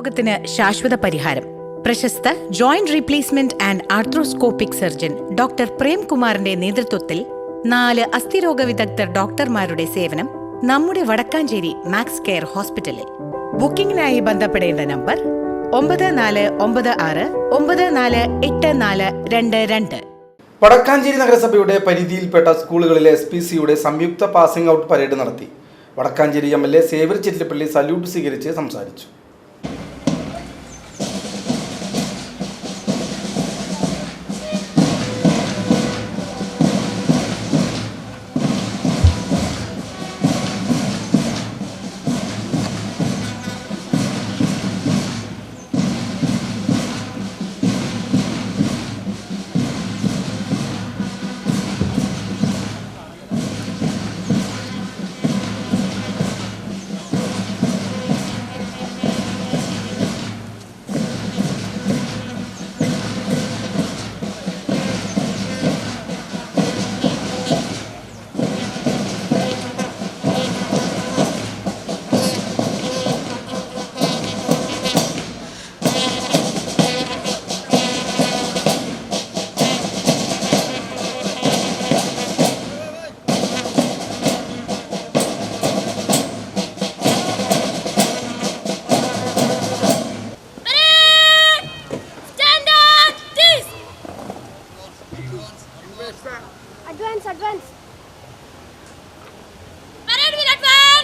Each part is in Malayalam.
രോഗത്തിന് ശാശ്വത പരിഹാരം. പ്രശസ്ത joint replacement and arthroscopic surgeon doctor പ്രേംകുമാറിന്റെ നേതൃത്വത്തിൽ നാല് അസ്ഥിരോഗ വിദഗ്ധർ ഡോക്ടർമാരുടെ സേവനം നമ്മുടെ വടക്കാഞ്ചേരി മാക്സ് കെയർ ഹോസ്പിറ്റലിൽ. ബുക്കിംഗിനായി ബന്ധപ്പെടേണ്ട നമ്പർ ഒമ്പത് നാല് ഒമ്പത് ആറ് ഒമ്പത് നാല് എട്ട് നാല് രണ്ട് രണ്ട്. വടക്കാഞ്ചേരി നഗരസഭയുടെ പരിധിയിൽപ്പെട്ട സ്കൂളുകളിലെ എസ് പി സിയുടെ സംയുക്ത പാസിംഗ് ഔട്ട് പരേഡ് നടത്തി. Vadakkanchery M L A Xavier Chettilappally salute സ്വീകരിച്ച് സംസാരിച്ചു.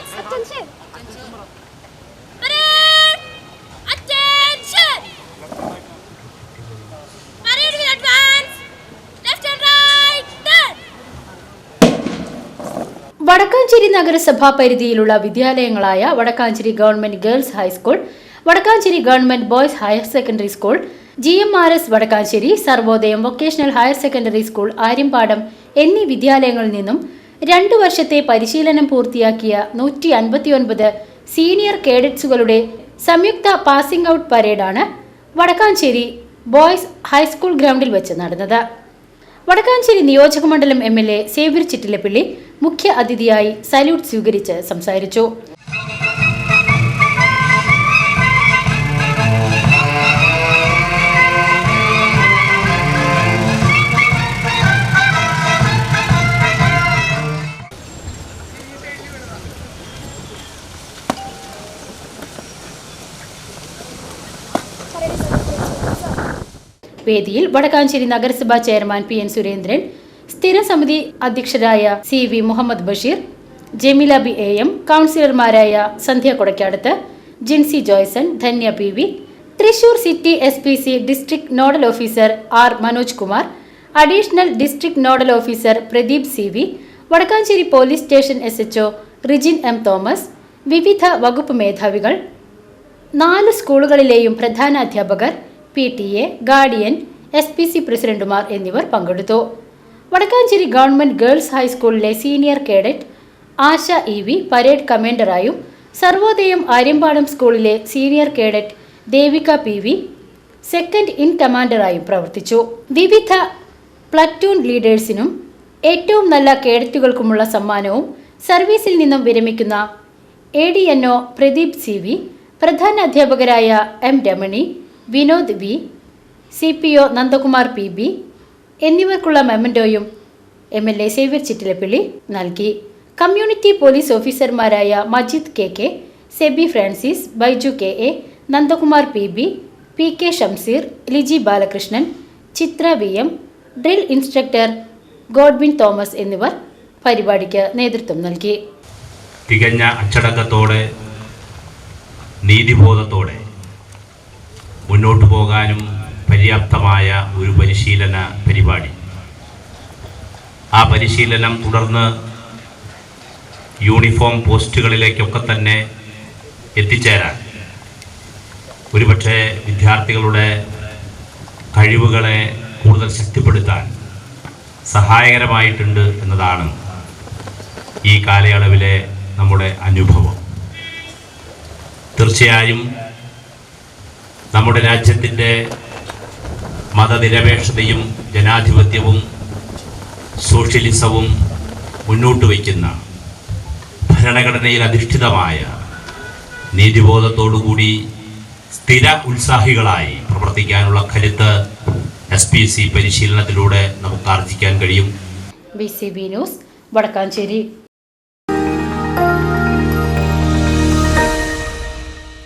Turn. വടക്കാഞ്ചേരി നഗരസഭാ പരിധിയിലുള്ള വിദ്യാലയങ്ങളായ Vadakkanchery government girls high school Vadakkanchery government boys higher secondary school G M R S Vadakkanchery Sarvodayam vocational higher secondary school Aryampadam എന്നീ വിദ്യാലയങ്ങളിൽ നിന്നും രണ്ടു വർഷത്തെ പരിശീലനം പൂർത്തിയാക്കിയ നൂറ്റി അൻപത്തിയൊൻപത് സീനിയർ കേഡറ്റ്സുകളുടെ സംയുക്ത പാസിംഗ് ഔട്ട് പരേഡാണ് വടക്കാഞ്ചേരി ബോയ്സ് ഹൈസ്കൂൾ ഗ്രൗണ്ടിൽ വെച്ച് നടന്നത്. വടക്കാഞ്ചേരി നിയോജകമണ്ഡലം M L A Xavier Chittilappally മുഖ്യ അതിഥിയായി സല്യൂട്ട് സ്വീകരിച്ച് സംസാരിച്ചു. വേദിയിൽ വടക്കാഞ്ചേരി നഗരസഭാ ചെയർമാൻ പി എൻ സുരേന്ദ്രൻ സ്ഥിരം സമിതി അധ്യക്ഷരായ C V Muhammad Basheer Jameela B A M കൗൺസിലർമാരായ Sandhya Kodakkadath Jincy Joyson Dhanya P V Thrissur city S P C district nodal officer R Manoj Kumar additional district nodal officer Pradeep C V Vadakkanchery police station S H O Rijin M Thomas വിവിധ വകുപ്പ് മേധാവികൾ നാല് സ്കൂളുകളിലെയും പ്രധാനാധ്യാപകർ P T A guardian S P C പ്രസിഡന്റുമാർ എന്നിവർ പങ്കെടുത്തു. വടക്കാഞ്ചേരി ഗവൺമെന്റ് ഗേൾസ് ഹൈസ്കൂളിലെ senior cadet Asha E V parade കമാൻഡറായും Sarvodayam Aryampadam സ്കൂളിലെ senior cadet Devika P V second in കമാൻഡറായും പ്രവർത്തിച്ചു. വിവിധ പ്ലറ്റൂൺ ലീഡേഴ്സിനും ഏറ്റവും നല്ല കേഡറ്റുകൾക്കുമുള്ള സമ്മാനവും സർവീസിൽ നിന്നും വിരമിക്കുന്ന A D N O Pradeep C V പ്രധാന അധ്യാപകരായ M Ramani Vinod V C P O Nandakumar P B എന്നിവർക്കുള്ള മെമ്മൻഡോയും M L A Xavier Chittilappally നൽകി. കമ്മ്യൂണിറ്റി പോലീസ് ഓഫീസർമാരായ Majid K K Seby Francis Baiju K A Nandakumar P B P K Shamseer Liji Balakrishnan Chithra V M drill instructor Godwin Thomas എന്നിവർ പരിപാടിക്ക് നേതൃത്വം നൽകി. തികഞ്ഞ അച്ചടക്കത്തോടെ നീതിബോധത്തോടെ മുന്നോട്ട് പോകാനും പര്യാപ്തമായ ഒരു പരിശീലന പരിപാടി. ആ പരിശീലനം തുടർന്ന് യൂണിഫോം പോസ്റ്റുകളിലേക്കൊക്കെ തന്നെ എത്തിച്ചേരാൻ. ഒരുപക്ഷെ വിദ്യാർത്ഥികളുടെ കഴിവുകളെ കൂടുതൽ ശക്തിപ്പെടുത്താൻ സഹായകരമായിട്ടുണ്ട് എന്നതാണ് ഈ കാലയളവിലെ നമ്മുടെ അനുഭവം. തീർച്ചയായും നമ്മുടെ രാജ്യത്തിന്റെ മതനിരപേക്ഷതയും ജനാധിപത്യവും സോഷ്യലിസവും മുന്നോട്ട് വയ്ക്കുന്ന ഭരണഘടനയിൽ അധിഷ്ഠിതമായ നീതിബോധത്തോടുകൂടി സ്ഥിര ഉത്സാഹികളായി പ്രവർത്തിക്കാനുള്ള കരുത്ത് എസ് പി സി പരിശീലനത്തിലൂടെ നമുക്ക് ആർജിക്കാൻ കഴിയും. B C B news Vadakkanchery.